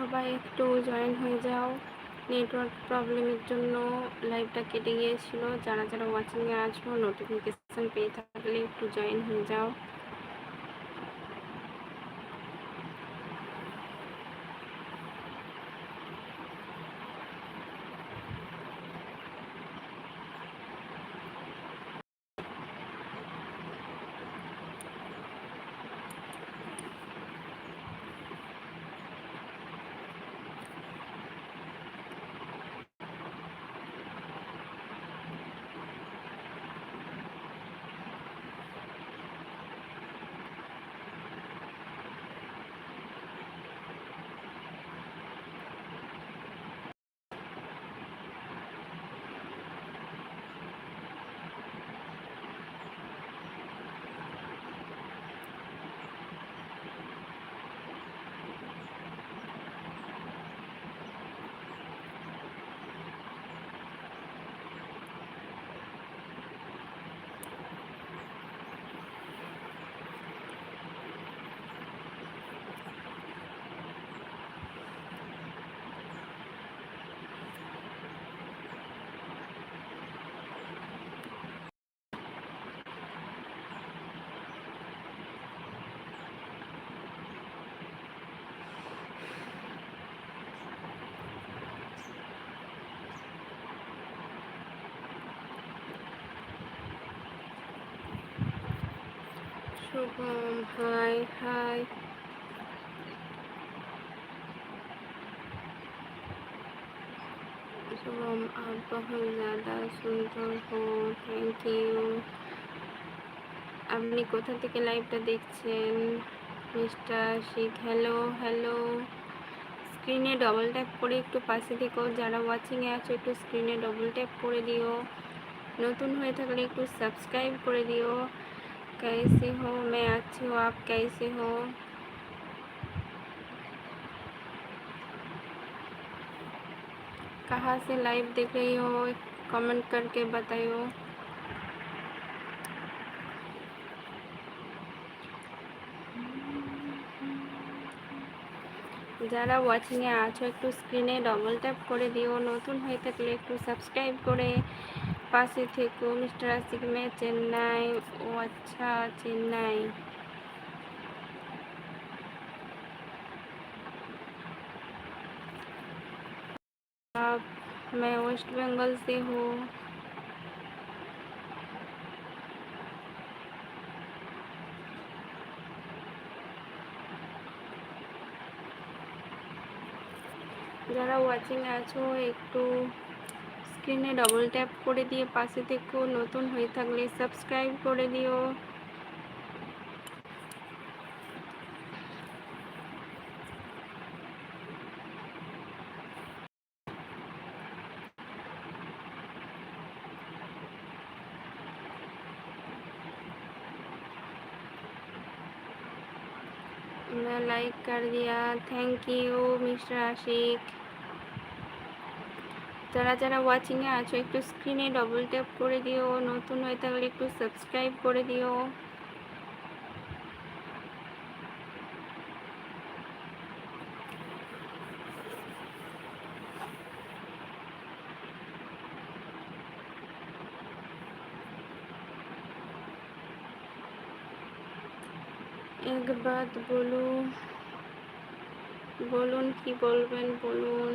সবাই একটু জয়েন হয়ে যাও। নেটওয়ার্ক প্রবলেমের জন্য লাইভটা কেটে গিয়েছিল। যারা যারা ওয়াচিংয়ে আসব নোটিফিকেশান পেয়ে থাকলে একটু জয়েন হয়ে যাও। শুভম হাই হাই शुभम आप बहुत ज़्यादा सुंदर हो থ্যাংক ইউ আপনি কোথা থেকে লাইভটা দেখছেন মিস্টার শিখ হ্যালো হ্যালো স্ক্রিনে ডবল ট্যাপ করে একটু পাশে থেকো যারা ওয়াচিংয়ে আছো একটু স্ক্রিনে ডবল ট্যাপ করে দিও নতুন হয়ে থাকলে একটু সাবস্ক্রাইব করে দিও कैसे हो मैं अच्छी हूँ आप कैसे हो कहाँ से लाइव देख रही हो कमेंट करके बताइयो যারা ওয়াচিংয়ে আছো একটু স্ক্রিনে ডবল ট্যাপ করে দিও নতুন হয়ে থাকলে একটু সাবস্ক্রাইব করে पासी थे को मिस्टर आशिक में चेन्नई ओ अच्छा चेन्नई आप मैं वेस्ट बंगाल से हूँ যারা ওয়াচিং আছো একটু স্ক্রিনে ডবল ট্যাপ করে দিয়ে পাশে থেকেও নতুন হয়ে থাকলে সাবস্ক্রাইব করে দিও मैं लाइक कर दिया थैंक यू मिस्टर आशिक যারা যারা ওয়াচিংয়ে আছো, একটু স্ক্রিনে ডবল ট্যাপ করে দিও, নতুন হয়ে থাকলে একটু সাবস্ক্রাইব করে দিও। এক বাদ বলু বলুন কি বলবেন, বলুন।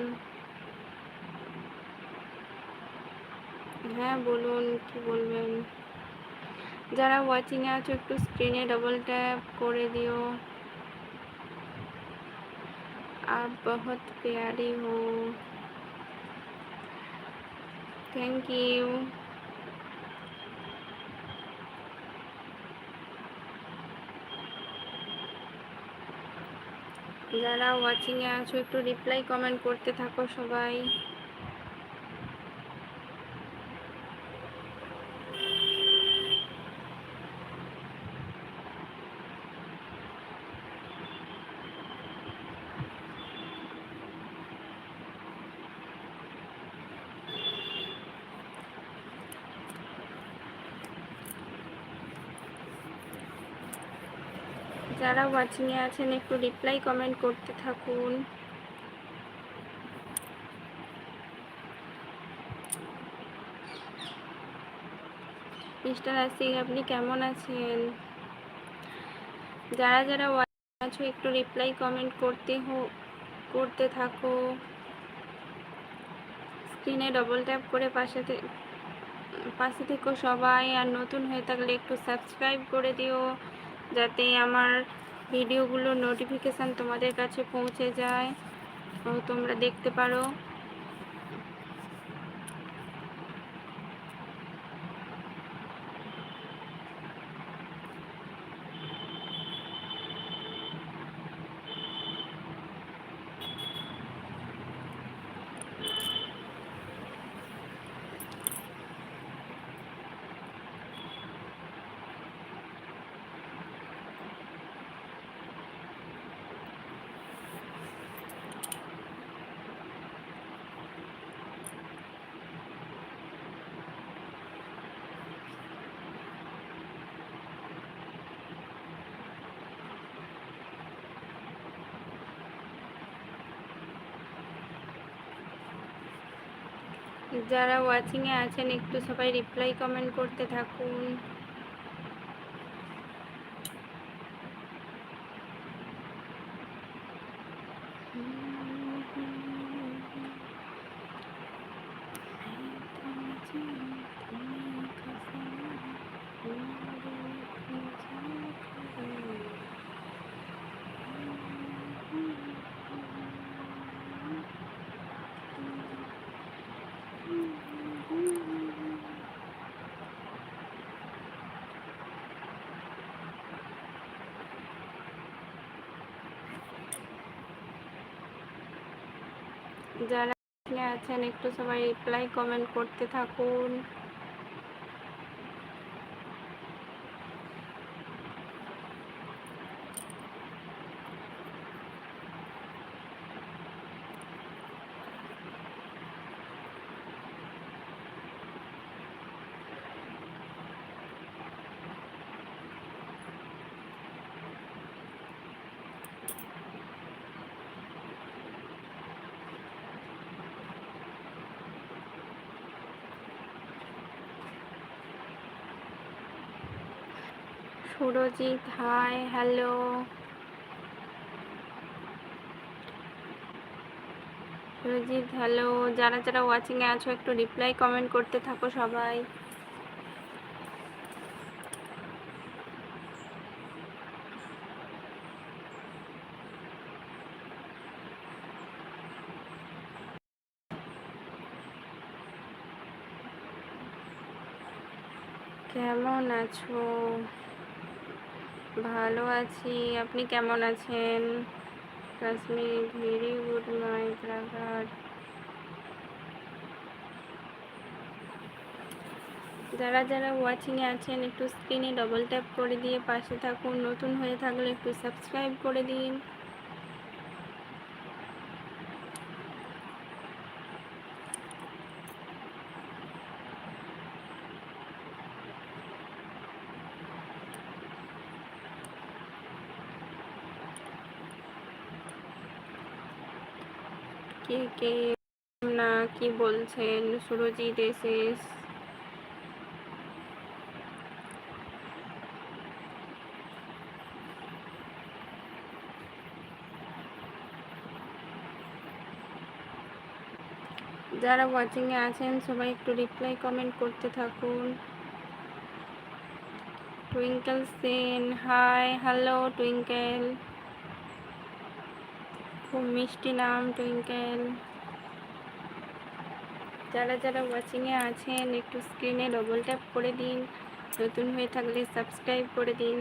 হ্যাঁ বলুন কি বলবেন যারা ওয়াচিংয়ে আছো একটু স্ক্রিনে ডবল ট্যাপ করে দিও आप बहुत प्यारी हो থ্যাংক ইউ যারা ওয়াচিংয়ে আছো একটু রিপ্লাই কমেন্ট করতে থাকো সবাই যারা ওয়াচিংয়ে আছেন, একটু রিপ্লাই কমেন্ট করতে থাকুন। মিস্টার আসিক আপনি কেমন আছেন? যারা যারা আছো, একটু রিপ্লাই কমেন্ট করতে হো, করতে থাকো। স্ক্রিনে ডবল ট্যাপ করে পাশে পাশে থেকে সবাই, আর নতুন হয়ে থাকলে একটু সাবস্ক্রাইব করে দিও। যাতে আমার ভিডিওগুলো নোটিফিকেশান তোমাদের কাছে পৌঁছে যায়। ও তোমরা দেখতে পারো। যারা ওয়াচিংয়ে আছেন একটু সবাই রিপ্লাই কমেন্ট করতে থাকুন। যারা আছেন একটু সবাই রিপ্লাই কমেন্ট করতে থাকুন। Surajit, hi, hello. Surajit, hello. যারা যারা ওয়াচিংয়ে আছো, একটু রিপ্লাই কমেন্ট করতে থাকো সবাই। কেমন আছো? ভালো আছি। আপনি কেমন আছেন? Kashmir very good, my brother. যারা যারা ওয়াচিংয়ে আছেন, একটু স্ক্রিনে ডবল ট্যাপ করে দিয়ে পাশে থাকুন। নতুন হয়ে থাকলে একটু সাবস্ক্রাইব করে দিন। কে না কি বলছেন সুরজিৎ এসেস যারা ওয়াচিংয়ে আছেন, সবাই একটু রিপ্লাই কমেন্ট করতে থাকুন। Twinkle Sen hi hello Twinkle খুব মিষ্টি নাম টুইঙ্কেল যারা যারা ওয়াচিংয়ে আছেন, একটু স্ক্রিনে ডবল ট্যাপ করে দিন। নতুন হয়ে থাকলে সাবস্ক্রাইব করে দিন।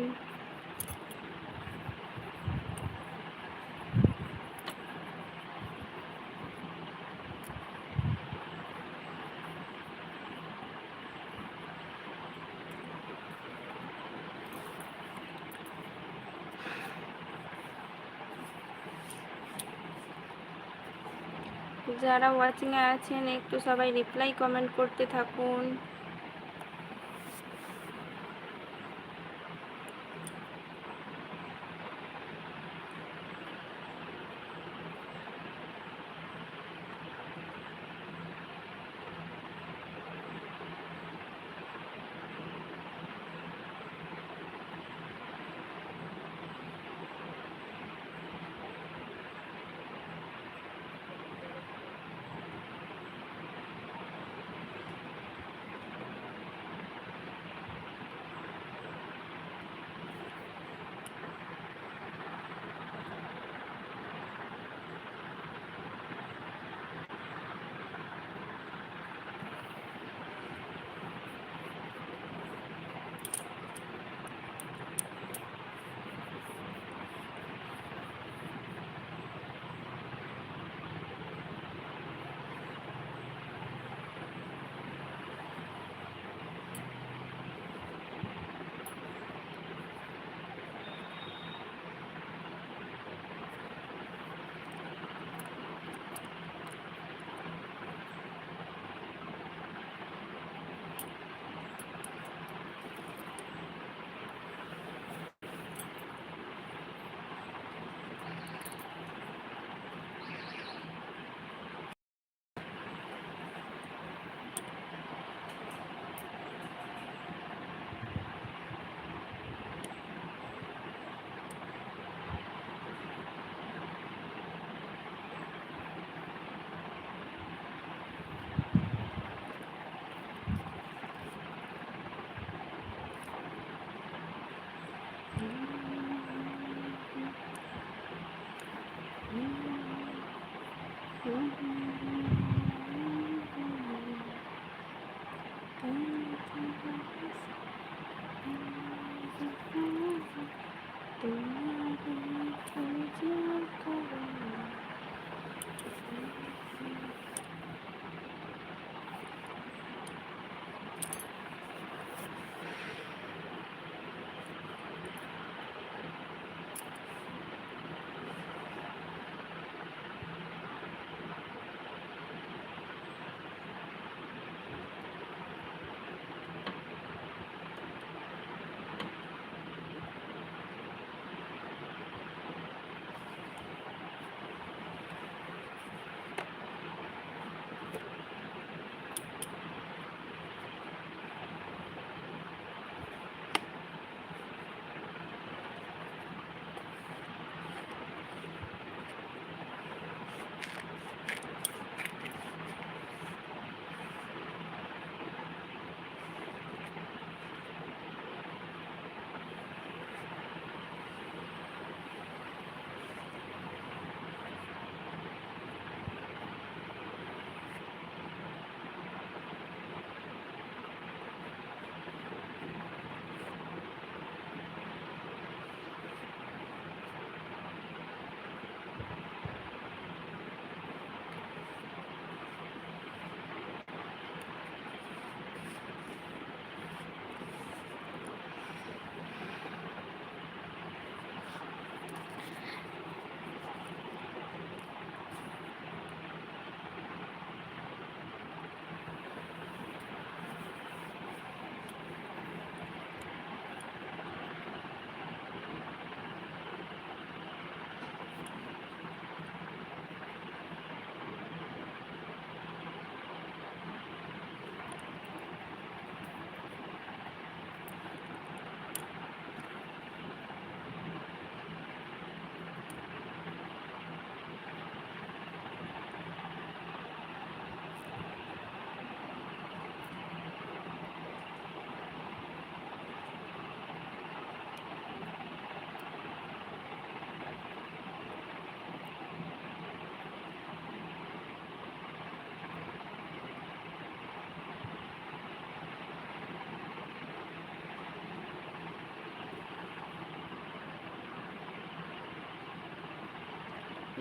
যারা ওয়াচিংয়ে আছেন একটু সবাই রিপ্লাই কমেন্ট করতে থাকুন।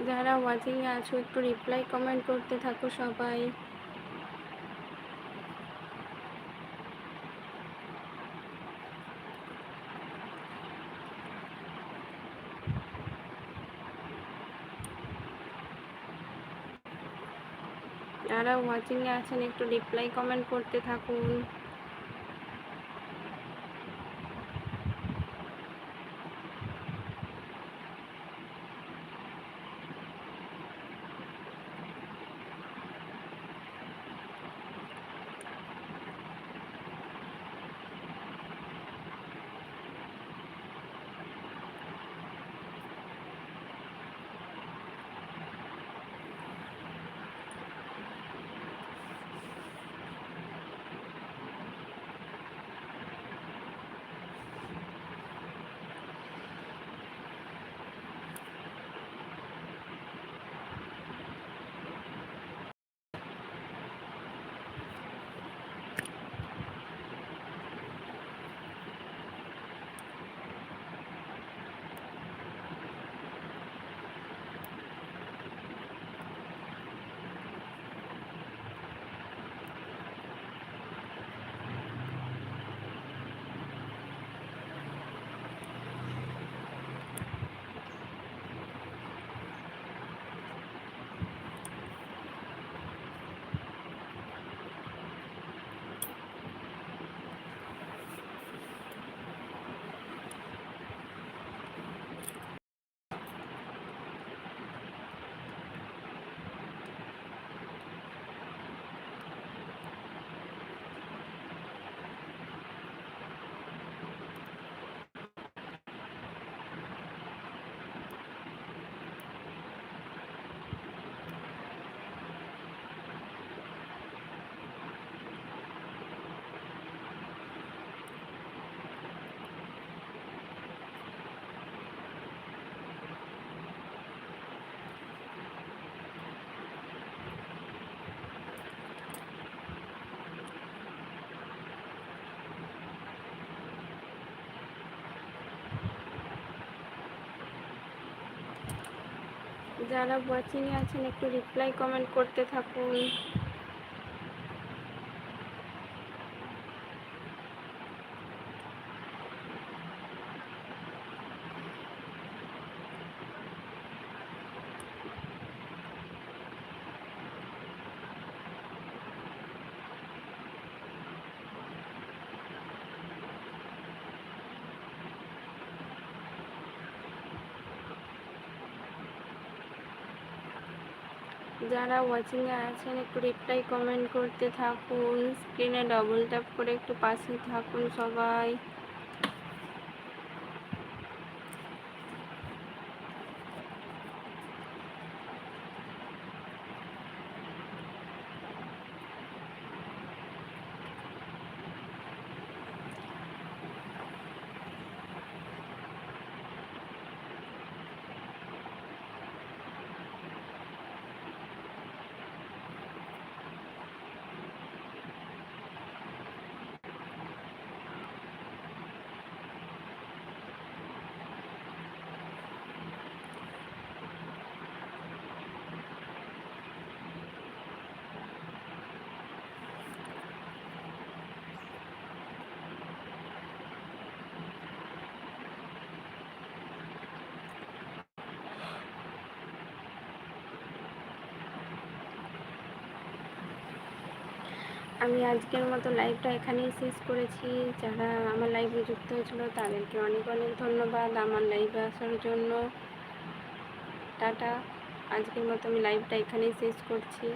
যারা ওয়াচিংয়ে আছো, একটু রিপ্লাই কমেন্ট করতে থাকো সবাই। যারা ওয়াচিংয়ে আছেন, একটু রিপ্লাই কমেন্ট করতে থাকুন। যারা ওয়াচিংয়ে আছেন একটু রিপ্লাই কমেন্ট করতে থাকুন। যারা ওয়াচিংয়ে আছেন, একটু রিপ্লাই কমেন্ট করতে থাকুন স্ক্রিনে ডবল ট্যাপ করে একটু পাশে থাকুন সবাই। আমি আজকের মতো লাইভটা এখানেই শেষ করেছি। যারা আমার লাইভে যুক্ত হয়েছিল, তাদেরকে অনেক অনেক ধন্যবাদ আমার লাইভে আসার জন্য। টাটা। আজকের মতো আমি লাইভটা এখানেই শেষ করছি।